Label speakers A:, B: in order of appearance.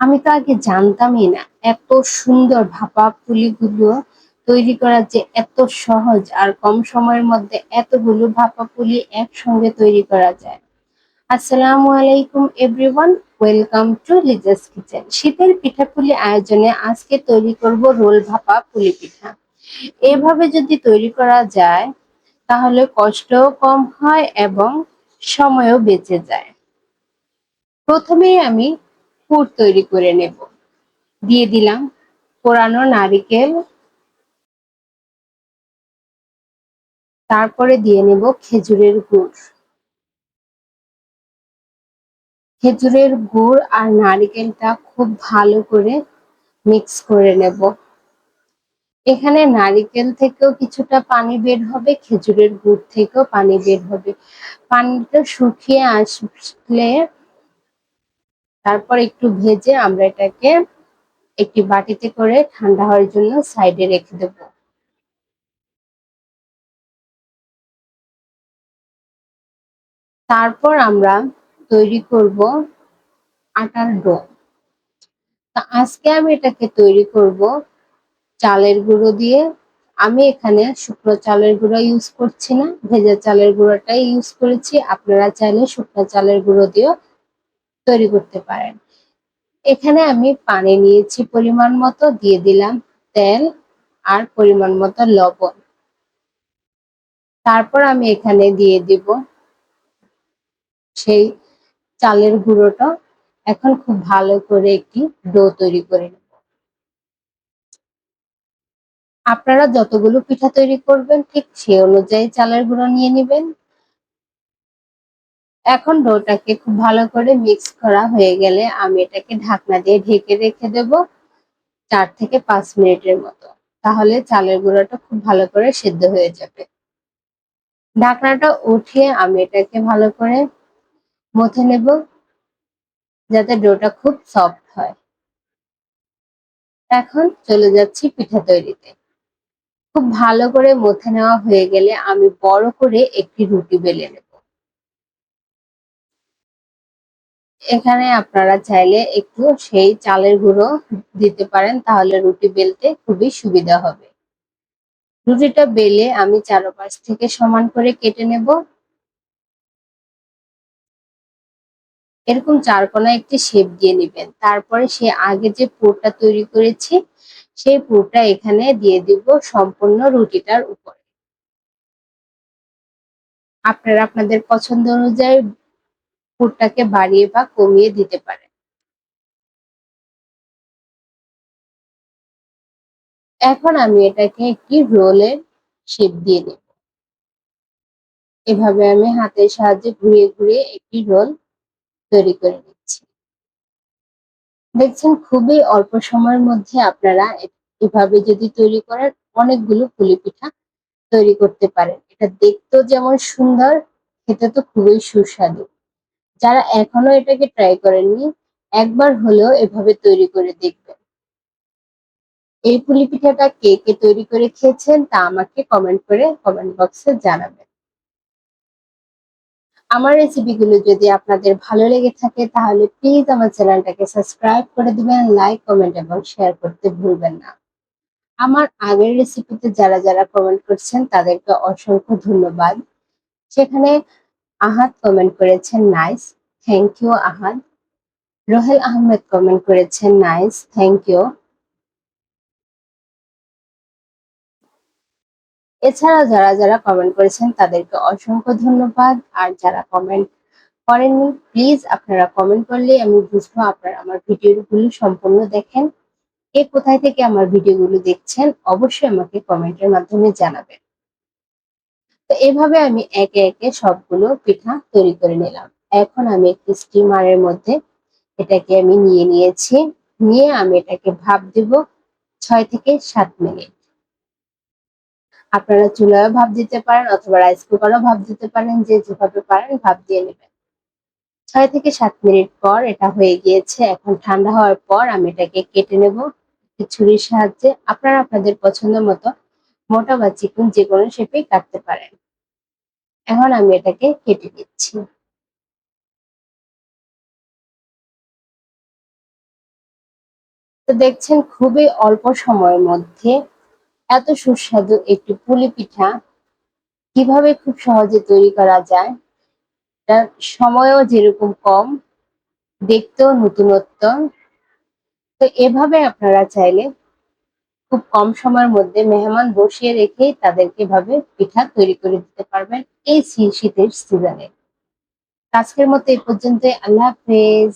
A: আমি তো আগে জানতামই না এত সুন্দর ভাপা পুলিগুলো তৈরি করা যে এত সহজ আর কম সময়ের মধ্যে এতগুলো ভাপা পুলি একসঙ্গে তৈরি করা যায়। আসসালামু আলাইকুম everyone, welcome to Liza's kitchen. শীতের পিঠাপুলি আয়োজনে আজকে তৈরি করব রোল ভাপা পুলি পিঠা। এভাবে যদি তৈরি করা যায়, তাহলে কষ্টও কম হয় এবং সময়ও বেঁচে যায়। প্রথমেই আমি পুর তৈরি করে নেব। দিয়ে দিলাম পোড়ানো নারিকেল। তারপরে দিয়ে নেব খেজুরের গুড়। খেজুরের গুড় আর নারিকেলটা খুব ভালো করে মিক্স করে নেব। এখানে নারিকেল থেকেও কিছুটা পানি বের হবে, খেজুরের গুড় থেকেও পানি বের হবে। পানিটা শুকিয়ে আসলে তারপর একটু ভেজে আমরা এটাকে একটি বাটিতে করে ঠান্ডা হওয়ার জন্য সাইডে রেখে দেব। তারপর আমরা তৈরি করব আটার ডো। তা আজকে আমি এটাকে তৈরি করব চালের গুঁড়ো দিয়ে। আমি এখানে শুকনো চালের গুঁড়ো ইউজ করছি না, ভেজা চালের গুঁড়োটাই ইউজ করেছি। আপনারা চাইলে শুকনো চালের গুঁড়ো দিয়েও তৈরি করতে পারেন। এখানে আমি পানি নিয়েছি পরিমাণ মতো, দিয়ে দিলাম তেল আর পরিমাণ মতো লবণ। তারপর আমি এখানে দিয়ে দিব সেই চালের গুঁড়োটা। এখন খুব ভালো করে একটি ডো তৈরি করে নেব। আপনারা যতগুলো পিঠা তৈরি করবেন, ঠিক সে অনুযায়ী চালের গুঁড়ো নিয়ে নেবেন। এখন ডোটাকে খুব ভালো করে মিক্স করা হয়ে গেলে আমি এটাকে ঢাকনা দিয়ে ঢেকে রেখে দেব চার থেকে পাঁচ মিনিটের মতো। তাহলে চালের গুঁড়োটা খুব ভালো করে সেদ্ধ হয়ে যাবে। ঢাকনাটা উঠিয়ে আমি এটাকে ভালো করে মথে নেব যাতে ডোটা খুব সফট হয়। এখন চলে যাচ্ছি পিঠা তৈরিতে। খুব ভালো করে মথে নেওয়া হয়ে গেলে আমি বড় করে একটি রুটি বেলে নেব। এখানে আপনারা চাইলে একটু সেই চালের গুঁড়ো দিতে পারেন, তাহলে রুটি বেলতে খুবই সুবিধা হবে। রুটিটা বেলে আমি চারোপাশ থেকে সমান করে কেটে নেব। এরকম চারকোনা একটি শেপ দিয়ে নেবেন। তারপরে সে আগে যে পুরটা তৈরি করেছি, সেই পুরটা এখানে দিয়ে দিব সম্পূর্ণ রুটিটার উপরে। আপনারা আপনাদের পছন্দ অনুযায়ী পুরটাকে বাড়িয়ে বা কমিয়ে দিতে পারেন এখন আমি এটাকে একটি রোলের শেপ দিয়ে দেব এভাবে আমি হাতের সাহায্যে ঘুরিয়ে ঘুরিয়ে একটি রোল তৈরি করে নিচ্ছি। দেখছেন, খুবই অল্প সময়ের মধ্যে আপনারা এভাবে যদি তৈরি করেন, অনেকগুলো পুলি পিঠা তৈরি করতে পারেন। এটা দেখতেও যেমন সুন্দর, খেতে তো খুবই সুস্বাদু। যারা এখনও এটাকে ট্রাই করেননি, একবার হলেও এভাবে তৈরি করে দেখবেন। এই পুলি পিঠাটা কে কে তৈরি করে খেয়েছেন তা আমাকে কমেন্ট করে কমেন্ট বক্সে জানাবেন। আমার রেসিপিগুলো যদি আপনাদের ভালো লেগে থাকে, তাহলে প্লিজ আমার চ্যানেলটাকে সাবস্ক্রাইব করে দিবেন লাইক কমেন্ট এবং শেয়ার করতে ভুলবেন না। আমার আগের রেসিপিতে যারা যারা কমেন্ট করছেন, তাদেরকে অসংখ্য ধন্যবাদ। সেখানে আহাদ কমেন্ট করেছেন nice thank you Ahad. Rohel Ahmed comment করেছেন নাইস থ্যাংক ইউ এছাড়া যারা যারা কমেন্ট করেছেন, তাদেরকে অসংখ্য ধন্যবাদ। আর যারা কমেন্ট করেননি প্লিজ আপনারা কমেন্ট করলে আমি বুঝব আপনারা আমার ভিডিওগুলো সম্পূর্ণ দেখেন। কে কোথায় থেকে আমার ভিডিওগুলো দেখছেন, অবশ্যই আমাকে কমেন্টের মাধ্যমে জানাবেন। তো এভাবে আমি একে একে সবগুলো পিঠা তৈরি করে নিলাম। এখন আমি একটি স্টিমারের মধ্যে এটাকে আমি নিয়ে নিয়েছি। নিয়ে আমি এটাকে ভাপ দেব ছয় থেকে সাত মিনিট। আপনারা চুলায় ভাব দিতে পারেন অথবা রাইস কুকারও ভাব দিতে পারেন, যে যেভাবে পারেন ভাব দিয়ে নেবেন। ছয় থেকে সাত মিনিট পর এটা হয়ে গিয়েছে। এখন ঠান্ডা হওয়ার পর আমি এটাকে কেটে নেব। ছুরির সাহায্যে। আপনারা আপনাদের পছন্দ মতো মোটা বা চিকন যে কোনো শেপেই কাটতে পারেন। এখন আমি এটাকে কেটে দিচ্ছি তো দেখছেন খুবই অল্প সময়ের মধ্যে এত সুস্বাদু একটি পুলি পিঠা কীভাবে খুব সহজে তৈরি করা যায়, তার সময়ও যেরকম কম, দেখতেও নতুনত্ব। তো এভাবে আপনারা চাইলে খুব কম সময়ের মধ্যে মেহমান বসিয়ে রেখে তাদেরকে ভাবে পিঠা তৈরি করে দিতে পারবেন এই শীতের সিজনে আজকের মতো এই পর্যন্ত আল্লাহ হাফেজ।